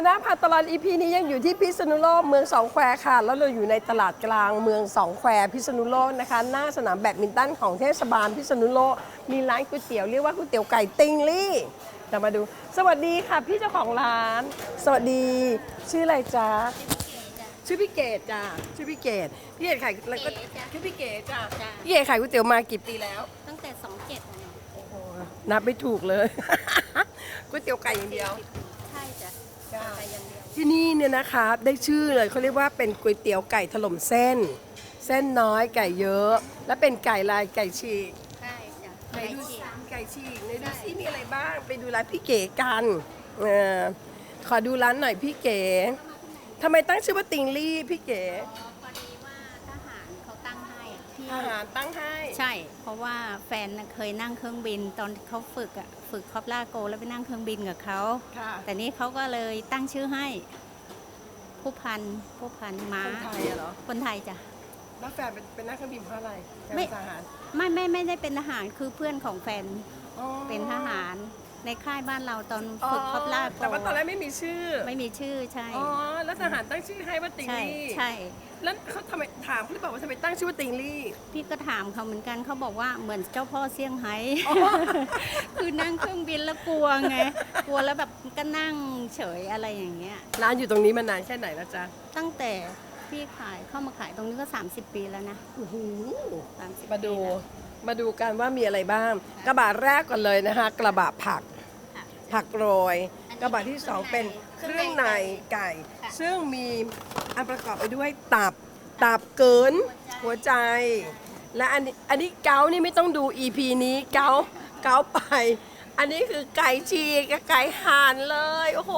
แนวหน้าพาตลอดอีพีนี้ยังอยู่ที่พิษณุโลกเมืองสองแควค่ะ แล้วเราอยู่ในตลาดกลางเมืองสองแควพิษณุโลกนะคะ หน้าสนามแบดมินตันของเทศบาลพิษณุโลกมีร้านก๋วยเตี๋ยวเรียกว่าก๋วยเตี๋ยวไก่ติงลี่เดี๋ยวมาดู สวัสดีค่ะพี่เจ้าของร้าน สวัสดี ชื่ออะไรจ๊ะชื่อพี่เกดจ้ะชื่อพี่เกดพี่เกดขายแล้วก็เก๋จ้ะชื่อพี่เกดจ้ะจ้ะ พี่เกดขายก๋วยเตี๋ยวมากี่ปีแล้ว ตั้งแต่สองเจ็ดเนี่ยนับไม่ถูกเลย ก๋วยเตี๋ยวไก่อย่างเดียวใช่จ้ ที่นี่เนี่ยนะคะได้ชื่อเลยเขาเรียกว่าเป็นก๋วยเตี๋ยวไก่ถล่มเส้น เส้นน้อยไก่เยอะ และเป็นไก่ลายไก่ฉีกใช่จ้ะไหนไก่ดูฉีสิกไก่ฉีกไหนดูใช่ซิมีอะไรบ้าง ไปดูร้านพี่เก๋กันเออขอดูร้านหน่อยพี่เก๋ทำไมตั้งชื่อว่าติงลี่พี่เก๋ อ๋อพอดีว่าทหารเขาตั้งให้ อะที่อาหารตั้งให้ ใช่ เพราะว่าแฟนน่ะเคยนั่งเครื่องบิน ตอนเขาฝึกอะฝึกคอปล่าโกแล้วไปนั่งเครื่องบินกับเขาค่ะ แต่นี้เขาก็เลยตั้งชื่อให้ ผู้พันผู้พันม้าคนไทยอะเหรอ คนไทยจ้ะ แล้วแฟนเป็นเป็นนักเครื่องบินเพราะอะไรแฟนไม่ เป็นทหารไม่ไม่ไม่ได้เป็นทหารคือเพื่อนของแฟนอ๋อเป็นทหารในค่ายบ้านเราตอนฝึกคอปล่าโกแต่ว่าตอนแรกไม่มีชื่อไม่มีชื่อใช่ อ๋อแล้วทหารตั้งชื่อให้ว่าติงใช่ลี่ใช่ แล้วเขาทำไมถามเขาหรือเปล่าว่าทำไมตั้งชื่อว่าติงลี่ พี่ก็ถามเขาเหมือนกันเขาบอกว่าเหมือนเจ้าพ่อเซี่ยงไฮ้ คือนั่งเครื่องบินแล้วกลัวไง กลัวแล้วแบบก็นั่งเฉยอะไรอย่างเงี้ย ร้านอยู่ตรงนี้มานานแค่ไหนแล้วจ๊ะตั้งแต่พี่ขายเข้ามาขายตรงนี้ก็ 30 ปีแล้วนะโอ้โห30มาดูปีแล้ว มาดูกันว่ามีอะไรบ้าง กระบะแรกก่อนเลยนะคะ กระบะผักค่ะผักโรยอันนี้ กระบะที่สองเป็นเคเครื่รื่ององในในไก่ค่ะซึ่งมีอันประกอบไปด้วยตับ ตับเกิน หัวใจ และอันนี้อันนี้เกานี่ไม่ต้องดู EP นี้เกาเกาไป อันนี้คือไก่ฉีกกับไก่ห่านเลย โอ้โห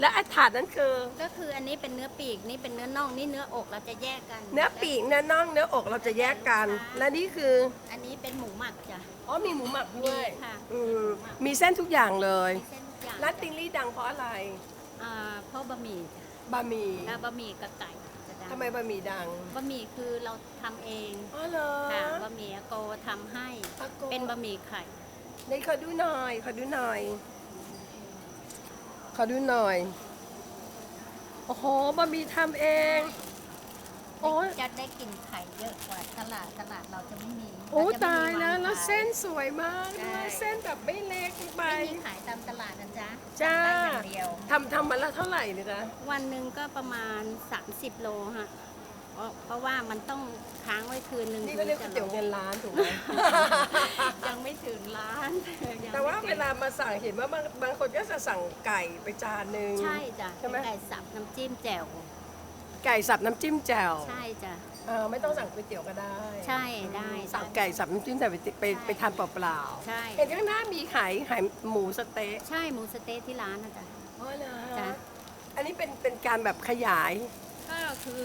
และอันถาดนั้นคือ ก็คืออันนี้เป็นเนื้อปีกนี่เป็นเนื้อน่องนี่เนื้ออกเราจะแยกกันเนื้อปีกเนื้อน่องเนื้ออกเราจะแยกกัน และนี่คือ อันนี้เป็นหมูหมักจ้ะ อ๋อมีหมูหมักด้วยมีค่ะ อืมมีเส้นทุกอย่างเลยมีเส้นทุก อย่างร้านติงลี่ดังเพราะอะไรอ่าเพราะบะหมี่จ้ะบะหมี่อ่าบะหมี่กับไก่จะดังทำไมบะหมี่ดังบะหมี่คือเราทำเองอ๋อเหรอค่ะบะหมี่อาโกทำให้ อาโกเป็นบะหมี่ไข่ไหนขอดูหน่อย ขอดูหน่อยขอดูหน่อยโอ้โหบะหมี่ทำเอง โอ้ย จะได้กลิ่นไข่เยอะกว่าตลาดตลาดเราจะไม่มี โอ้เรจะตายไม่มีแล้ววางแล้วขายเส้นสวยมากด้วยใช่เส้นแบบไม่เล็กไป ไม่มีขายตามตลาดนะจ๊ะจ้าได้อย่างเดียว ทำทำมาแล้วเท่าไหร่เนี่ยจ๊ะวันหนึ่งก็ประมาณ 30 โลฮะเพราะเพราะว่ามันต้องค้างไว้คืนหนึ่งนี่ก็เรียกก๋วยเตี๋ยวเงินล้านถูกไหม ยังไม่ถึงร้านยังแต่ว่าไม่ถึงเวลามาสั่งเห็นว่าบางบางคนก็จะสั่งไก่ไปจานหนึ่งใช่จ้ะใช่ไหม เป็นไก่สับน้ำจิ้มแจ่ว ไก่สับน้ำจิ้มแจ่วใช่จ้ะเออไม่ต้องสั่งก๋วยเตี๋ยวก็ได้ใช่ได้สั่งได้ไก่สับน้ำจิ้มแจ่วไปติไปไปทานเปล่าใช่ๆเห็นข้างหน้ามีขายขายหมูสะเต๊ะใช่หมูสะเต๊ะที่ร้านนะจ๊ะอ๋อเหรอจ้ะอันนี้เป็นเป็นการแบบขยาย ก็คือ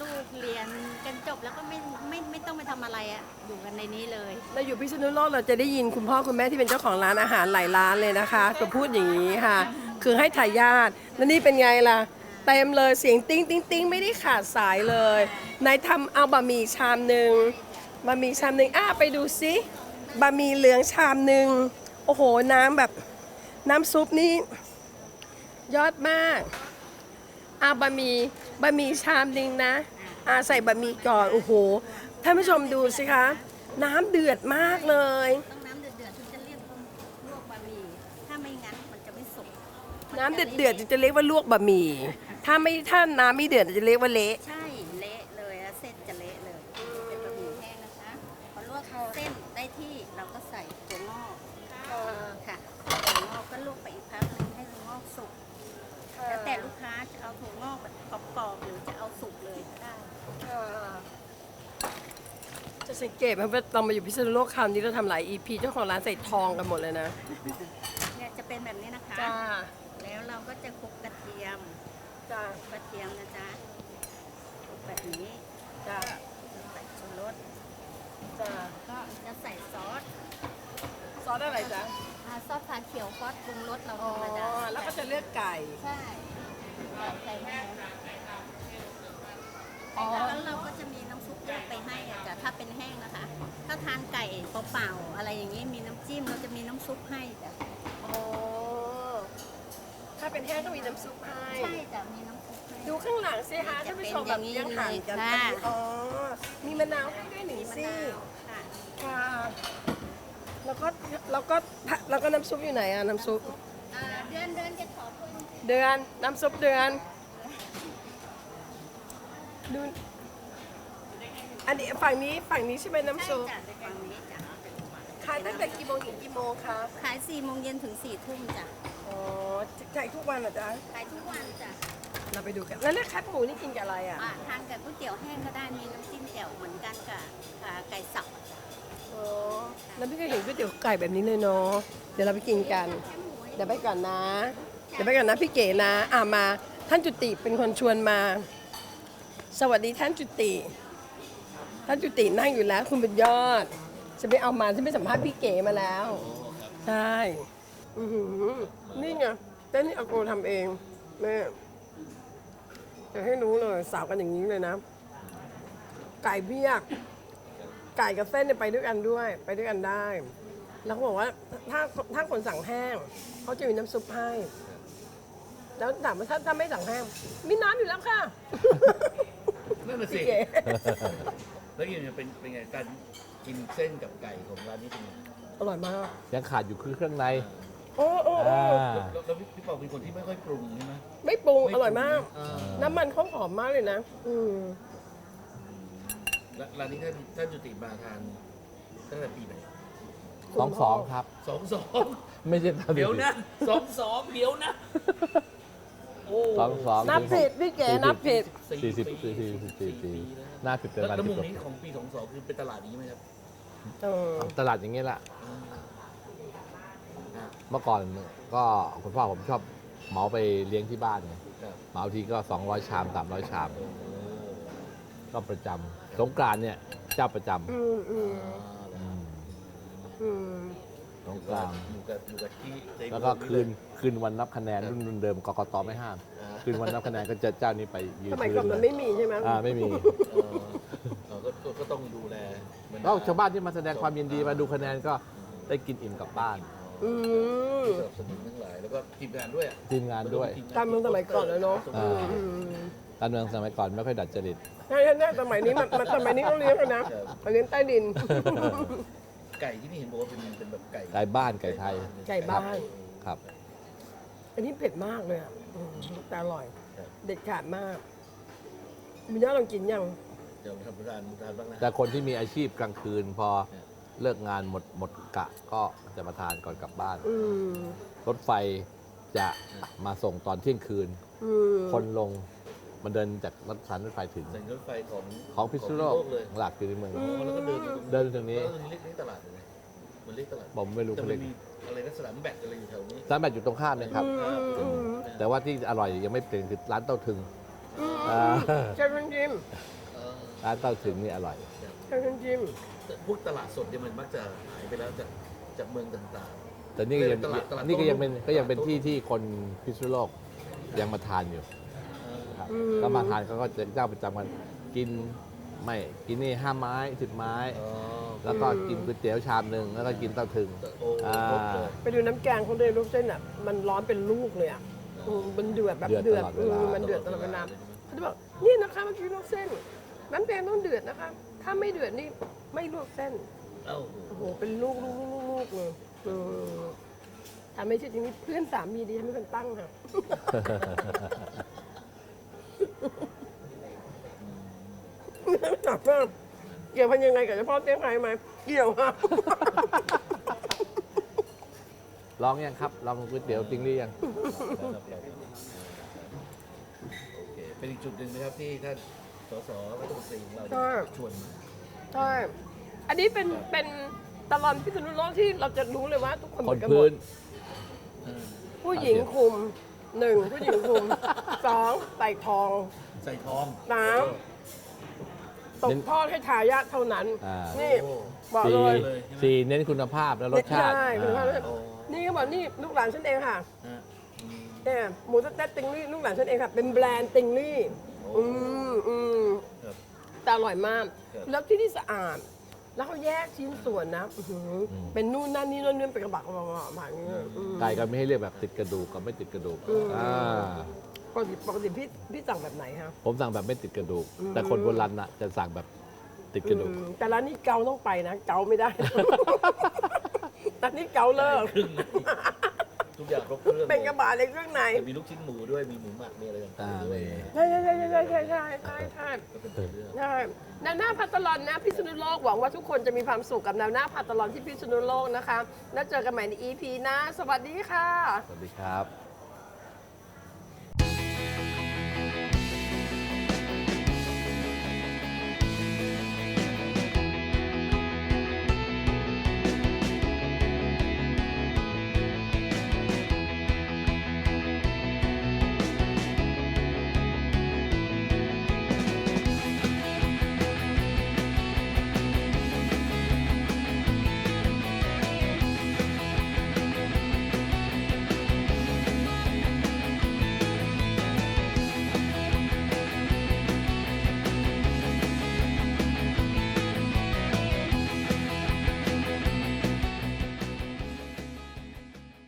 ลูกเรียนกันจบแล้วก็ไม่ไม่ไม่ต้องไปทำอะไรอะอยู่กันในนี้เลยเราอยู่พิษณุโลกเราจะได้ยินคุณพ่อคุณแม่ที่เป็นเจ้าของร้านอาหารหลายร้านเลยนะคะจะพูดอย่างนี้ค่ะ คือให้ทายาทแล้วนี่เป็นไงล่ะ เต็มเลยเสียงติ้งติ้งติ้งไม่ได้ขาดสายเลยนายทำเอาบะหมี่ชามหนึ่งบะหมี่ชามหนึ่งอะไปดูซิบะหมี่เหลืองชามหนึ่งโอ้โหน้ำแบบน้ำซุปนี่ยอดมากเอาบะหมี่บะหมี่ชามหนึ่งนะอาใส่บะหมี่ก่อนโอ้โหท่านผู้ชมดูสิคะ น้ำเดือดมากเลย ต้องน้ำเดือดๆถึงจะเรียกว่าลวกบะหมี่ถ้าไม่งั้นมันจะไม่สุกน้ำเดือดๆจะเรียกว่าลวกบะหมี่ ถ้าไม่ถ้าน้ำไม่เดือดจะเรียกว่าเละ ใช่เละเลยอะเส้นจะเละเลยเป็นบะหมี่แห้งนะคะพอลวกเส้นได้ที่เราก็ใส่ถั่วงอกค่ะถั่วงอกก็ลวกไปอีกพักหนึงให้ถั่วงอกสุกแล้วแต่ลูกค้าจะเอาถั่วงอกแบบกรอบๆหรือจะเอาสุกเลยก็ได้ จะสังเกตไหมว่าเรามาอยู่พิษณุโลกคราวนี้เราทำหลาย EP เจ้าของร้านใส่ทองกันหมดเลยนะเนี่ยจะเป็นแบบนี้นะคะจ้าแล้วเราก็จะคลุกกระเทียมจ้าก ระเทียมนะจ๊ะคลุกแบบนี้จ้าใส่ชูรสจ้าก็จะใส่ซอสซอสอะไรจ๊ะอ่าซอสฝาเขียวซอสปรุงรสเราอ๋อธรรมดาแล้วก็จะเลือกไก่ ใช่ใส่แห้งอ๋อ แล้วเราก็จะมีน้ำซุปแยกไปให้อะจ้ะถ้าเป็นแห้งนะคะ ถ้าทานไก่เปล่าๆอะไรอย่างนี้มีน้ำจิ้มเราจะมีน้ำซุปให้จ้ะอ๋อถ้าเป็นแห้งก็มีน้ำซุปให้ ใช่จ้ะมีน้ำซุปให้ ดูข้างหลังสิคะท่านผู้ชมแบบยังห่างกันค่ะอ๋อ มีมะนาวให้ด้วยหนึ่งมีมะซี่นาวค่ะค่ะ แล้วก็แล้วก็แล้วก็น้ำซุปอยู่ไหนอะน้ำซุปอ่าเดือนเดือนจะขอเพิ่มเดือนน้ำซุปเดือน ดู อันนี้ฝั่งนี้ฝั่งนี้ใช่ไหมน้ำใช่ซุปจ้ะฝั่งนี้จ้ะขายตั้งแต่กี่โมงถึงกี่โมงคะขาย4โมงเย็นถึง4ทุ่มจ้ะ อ๋อขายทุกวันเหรอจ๊ะ ขายทุกวันจ้ะ เราไปดูกัน แล้วเนี่ยแคบหมูนี่กินกับอะไรอะ อ่าทานกับก๋วยเตี๋ยวแห้งก็ได้มีน้ำจิ้มแจ่วเหมือนกันกับอ่าไก่สับจ้ะอ๋อแล้วไม่เคยเห็นก๋วยเตี๋ยวไก่แบบนี้เลยเนาะ เดี๋ยวเราไปกินกันแค่หมูเดี๋ยวไปก่อนนะ เดี๋ยวไปก่อนนะพี่เก๋นะ อ่ามา ท่านจุติเป็นคนชวนมา สวัสดีท่านจุติ ท่านจุตินั่งอยู่แล้วคุณเป็นยอด จะไปเอามาจะไปสัมภาษณ์พี่เก๋มาแล้ว ใช่ อือหือนี่ไงเต้นนี่อาโกทำเองแม่ จะให้รู้เลยสาวกันอย่างนี้เลยนะ ไก่เพียกไก่กับเส้นเนี่ยไปด้วยกันด้วย ไปด้วยกันได้ แล้วเขาบอกว่าถ้าถ้าคนสั่งแห้งเขาจะมีน้ำซุปให้ แล้วถามว่าถ้าถ้าไม่สั่งแห้งมีน้ำอยู่แล้วค่ะ นั่นน่ะสิพี่เก๋ แล้วยังไงเป็นเป็นไงการกินเส้นกับไก่ของร้านนี้เป็นไงอร่อยมาก ยังขาดอยู่คือเครื่องใน โอ้โอ้โอ้อ่า แล้วแล้วพี่พี่เปาเป็นคนที่ไม่ค่อยปรุงใช่ไหมไม่ปรุงอร่อยมากเออน้ำมันเขาหอมมากเลยนะ อืมแล้วร้านนี้ท่านท่านจุติมาทานตั้งแต่ปีไหนสองสองครับ สองสองไม่ใช่ตามเดี๋ยวนะสองสองเดี๋ยวนะ โอ้สองสองนับผิดพี่เก๋นับผิด สี่สิบสี่สิบสี่สิบสี่ปีหน้าผิดเป็นแล้ววันแล้วที่มุมกนี้ของปีสองสองคือเป็นตลาดนี้ไหมครับ เออตลาดอย่างเงี้ยแหละอ่า เมื่อก่อนก็คุณพ่อผมชอบเหมาไปเลี้ยงที่บ้านไงครับเหมาทีก็200ชาม300ชามโอ้ก็ประจำสงกรานต์เนี่ยเจ้าประจำอืมอืมอืมอืมสงกรานต์อยู่กับอยู่กับที่ในแล้วก็เมืองคืนคืนวันนับคะแนนรุ่นเดิมกกตไม่ห้าม อ่าคืนวันนับคะแนนก็จะเจ้านี้ไปยืนสมัยพื้ก่อนนมันเลไม่ยมีใช่ไหมอ่าไม่มีเออเออก็ก็ก็ต้องดูแลบรรดก็ชาวบ้านที่มาแสดงความยินดีมาดูคะแนนก็ได้กินอิ่มกลับบ้าน อืมสนับสนุนทั้งหลายแล้วก็ทีมงานด้วยอะทีมงานด้วย การเมืองสมัยก่อนเลยเนาะอ่า อืมการเมืองสมัยก่อนไม่ค่อยดัดจริต ใช่ใช่ใช่สมัยนี้มันมันสมัยนี้เขาเลี้ยงกันนะเขาเลี้ยงใต้ดิน ไก่ที่นี่เห็นบอกว่าเป็นเป็นแบบไก่ไก่บ้านไก่ไทย ไก่บ้าน ครับ อันนี้เผ็ดมากเลยอะอืมแต่อร่อย เด็ดขาดมากมีย่าลองกินยัง เดี๋ยวทำทานทานบ้างนะแต่คนที่มีอาชีพกลางคืนพอ เลิกงานหมดหมดกะก็จะมาทานก่อนกลับบ้าน อืมรถไฟจะมาส่งตอนเที่ยงคืน อืมคนลงมันเดินจากรถสถานรถไฟถึงใส่รถไฟของของพิษณุโลกเลยหลักอยู่ในเมืองอ๋อแล้วก็เดินเดินไปตรงนี้เออเรียกเรียกตลาดเลยนะมันเรียกตลาดผมไม่รู้แต่เขามัเรียนกมีอะไรนะสนามแบดอะไรอยู่แถวนี้ ร้านแบบอยู่ตรงข้ามเนะครับ อืมอืมแต่ว่าที่อร่อยยังไม่เปลี่ยนคือร้านเต้าถึงอืมอ่าใช่คุณจิมเออร้านเต้าถึงนี่อร่อยใช่คุณจิมแต่พวกตลาดสดเนี่ยมันมักจะหายไปแล้วจากจากเมืองต่างแต่นี่ก็ยังตลาดตลาดนี่ก็ยังเป็นโต้รุ่งก็ยังเป็นตลาดที่ที่คนพิษณุโลกยังมาทานอยู่ๆเออครับอืมก็มาทานเขาก็จะเจ้าประจำกันกินไม่กินนี่ห้าไม้สิบไม้ อ๋อแล้วก็กินก๋วยเตี๋ยวชามหนึ่งแล้วก็กินเต้าถึงโอ้อ่า ครบเลยไปดูน้ำแกงเขาเลยลูกเส้นอะ มันร้อนเป็นลูกเลยอะอืมมันเดือดแบบเดืเดืออดดตลอดเวลา อืมมันเดือดตลอดเวลาเขาจะบอกนี่นะคะเมื่อกี้ลวกเส้นน้ำแกงต้องเดือดนะคะ ถ้าไม่เดือดนี่ไม่ลวกเส้น เอ้าโอ้โห เป็นลูกลูกลูกลูกเลยเออทำไม่ใช่จริงๆเพื่อนสามีดีไม่เป็นตั้งค่ะ ถามว่าเกี่ยวพันยังไงกับเจ้าพ่อเตี้ยงไฮ้ไหมเกี่ยวค่ะลองยังครับลองก๋วยเตี๋ยวติงลี่ยัง โอเค เป็นอีกจุดหนึ่งนะครับที่ท่าน สสรัฐมนตรีของเราใช่ ชวนมาใช่ อันนี้เป็นเป็นตลอนพิษณุโลกที่เราจะรู้เลยว่าทุกคนเหคมือนนกันหมพื้ดนเออผู้หญิงคุมหนึ่งผู้หญิงคุมสองใส่ทองใส่ทอง สามตกทอดให้ทายาทเท่านั้น อ่านี่โอ้บอกสี่เลยเลย สี่เน้นคุณภาพและรสชาติใช่คุณพ่ออ่าโอ้นี่ก็บอกนี่ลูกหลานฉันเองค่ะฮะอืมเนี่ยหมูสะเต๊ะติงลี่ลูกหลานฉันเองค่ะ เป็นแบรนด์ติงลี่ อืมอืมครับ แต่อร่อยมาก ครับแล้วที่นี่สะอาด แล้วเขาแยกชิ้นส่วนนะอื้อหืออม เป็นนู่นนั่นนี่นู่นนี่เป็นกระบะกระบะกระบะแบบนี้อืม ไก่ก็ไม่ให้เรียกแบบติดกระดูกกับไม่ติดกระดูกอืม อ่าปกติปกติพี่พี่สั่งแบบไหนฮะ ผมสั่งแบบไม่ติดกระดูก อืม แต่คนโบราณน่ะจะสั่งแบบติดกระดูก อืมแต่ร้านนี้เกาต้องไปนะ เกาไม่ได้ ร้านนี้เกาเลิกครึ่งนะ ทุกอย่างครบเครื่องเป็นกระบะเล็กเครื่องในแต่มีลูกชิ้นหมูด้วยมีหมูหมักมีอะไรต่างๆด้วยอ่าใช่ใช่ใช่ใช่ใช่ใช่ใช่ใช่ก็เป็นตัวเลือกใช่แนวหน้าพัตลอนนะพิษณุโลกหวังว่าทุกคนจะมีความสุขกับแนวหน้าพัตลอนที่พิษณุโลกนะคะ แล้วเจอกันใหม่ใน EP หนะสวัสดีค่ะ สวัสดีครับ